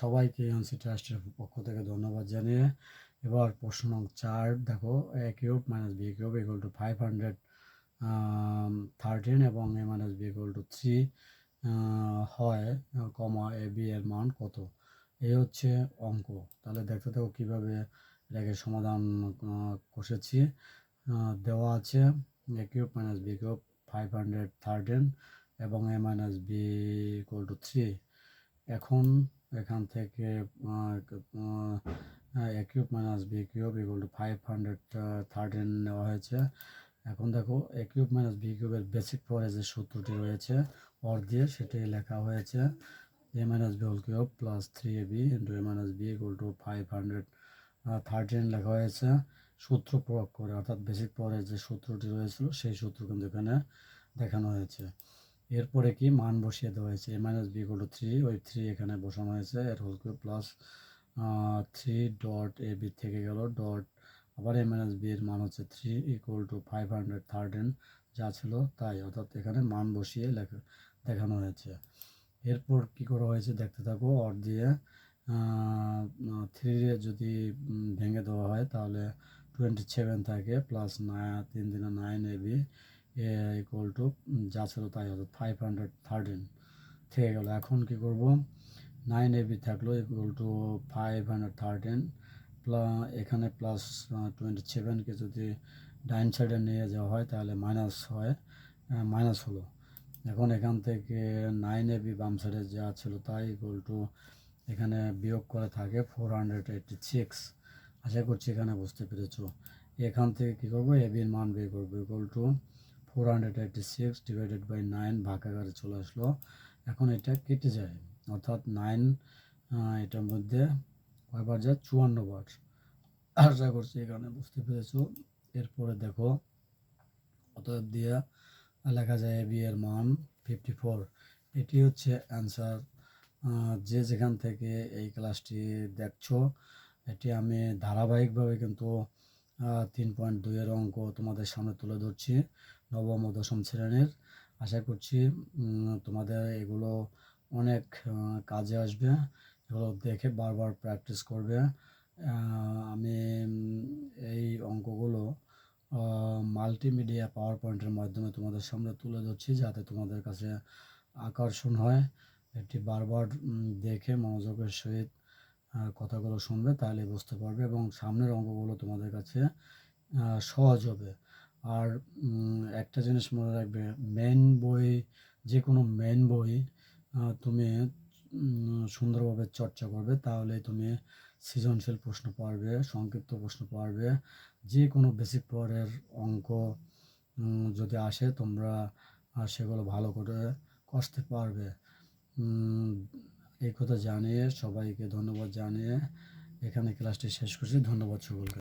সবাইকে এনসি ট্রাস্টের পক্ষ থেকে ধন্যবাদ জানিয়ে এবার প্রশ্ন নং চার, দেখো A cube minus B cube equal to five hundred thirteen এবং A minus B equal to three হয় কমা এ বি এর মান কত? এই হচ্ছে অঙ্ক। তাহলে দেখতে থাকো কীভাবে এটাকে সমাধান কষেছি। দেওয়া আছে A cube minus B cube five hundred thirteen এবং A minus B equal to three এখন এখান থেকে A minus B cube equal to five hundred thirteen নেওয়া হয়েছে। এখন দেখো এ কিউব মাইনাস বি কিউবের বেসিক পরে যে সূত্রটি রয়েছে অর দিয়ে সেটি লেখা হয়েছে। A minus B whole cube plus three A B into A minus B equal to five hundred thirteen লেখা হয়েছে। সূত্র প্রয়োগ করে, অর্থাৎ বেসিক পরে যে সূত্রটি রয়েছিল, সেই সূত্র কিন্তু এখানে দেখানো হয়েছে। এরপরে কি মান বসিয়ে দেওয়া হয়েছে? A minus B equal to three ওই থ্রি এখানে বসানো হয়েছে, এর whole cube plus three dot A B থেকে গেল ডট আবার এ মাইনাস বি এর মান হচ্ছে three equal to five hundred thirteen যা ছিল তাই, অর্থাৎ এখানে মান বসিয়ে লেখা, দেখানো হয়েছে। এরপর কি করা হয়েছে দেখতে থাকো অর দিয়ে থ্রি যদি ভেঙে দেওয়া হয় তাহলে টোয়েন্টি সেভেন থাকে প্লাস নাইন তিন দিনে নাইন এ ইকুয়াল টু যা ছিল তাই হতো ফাইভ হান্ড্রেড থার্টিন থেকে গেল। এখন কি করব? নাইন এ বি থাকল equal to five hundred thirteen এখানে প্লাস টোয়েন্টি সেভেনকে যদি ডাইন সাইডে নিয়ে যাওয়া হয়, তাহলে মাইনাস হয় মাইনাস হলো। এখন এখান থেকে নাইন এ বি বাম সাইডে যা ছিল তাই ইকুয়াল টু এখানে বিয়োগ করে থাকে ফোর হান্ড্রেড এইটটি সিক্স আশা করছি এখানে বুঝতে পেরেছ। এখান থেকে কী করব? এ বির মান বের করব। Equal to four hundred eighty six divided by nine ভাগাকারে চলে আসলো। এখন এটা কেটে যায়, অর্থাৎ নাইন এটার মধ্যে কয়বার যায়? চুয়ান্ন বার। আশা করছি এখানে বুঝতে পেরেছ। এরপরে দেখো, অতএব দিয়ে লেখা যায় এ বি এর মান ফিফটি ফোর এটি হচ্ছে অ্যান্সার যে যেখান থেকে এই ক্লাসটি দেখছ, এটি আমি ধারাবাহিকভাবে কিন্তু তিন পয়েন্ট দুইয়ের অঙ্ক তোমাদের সামনে তুলে ধরছি। নবম ও দশম শ্রেণির। আশা করছি তোমাদের এগুলো অনেক কাজে আসবে। এগুলো দেখে বারবার প্র্যাকটিস করবে। আমি এই অঙ্কগুলো মাল্টিমিডিয়া পাওয়ার পয়েন্টের মাধ্যমে তোমাদের সামনে তুলে ধরছি যাতে তোমাদের কাছে আকর্ষণ হয়। এটি বারবার দেখে মনোযোগের সহিত কথাগুলো শুনবে তাহলে বুঝতে পারবে এবং সামনের অঙ্কগুলো তোমাদের কাছে সহজ হবে। আর একটা জিনিস মনে রাখবে মেন বই যে কোনো মেন বই তুমি সুন্দরভাবে চর্চা করবে তাহলে তুমি সৃজনশীল প্রশ্ন পারবে, সংক্ষিপ্ত প্রশ্ন পারবে যে কোনো বেসিক পাওয়ারের অঙ্ক যদি আসে, তোমরা সেগুলো ভালো করে কষতে পারবে। এই কথা জানিয়ে সবাইকে ধন্যবাদ জানিয়ে এখানে ক্লাসটি শেষ করছি, ধন্যবাদ সকলকে।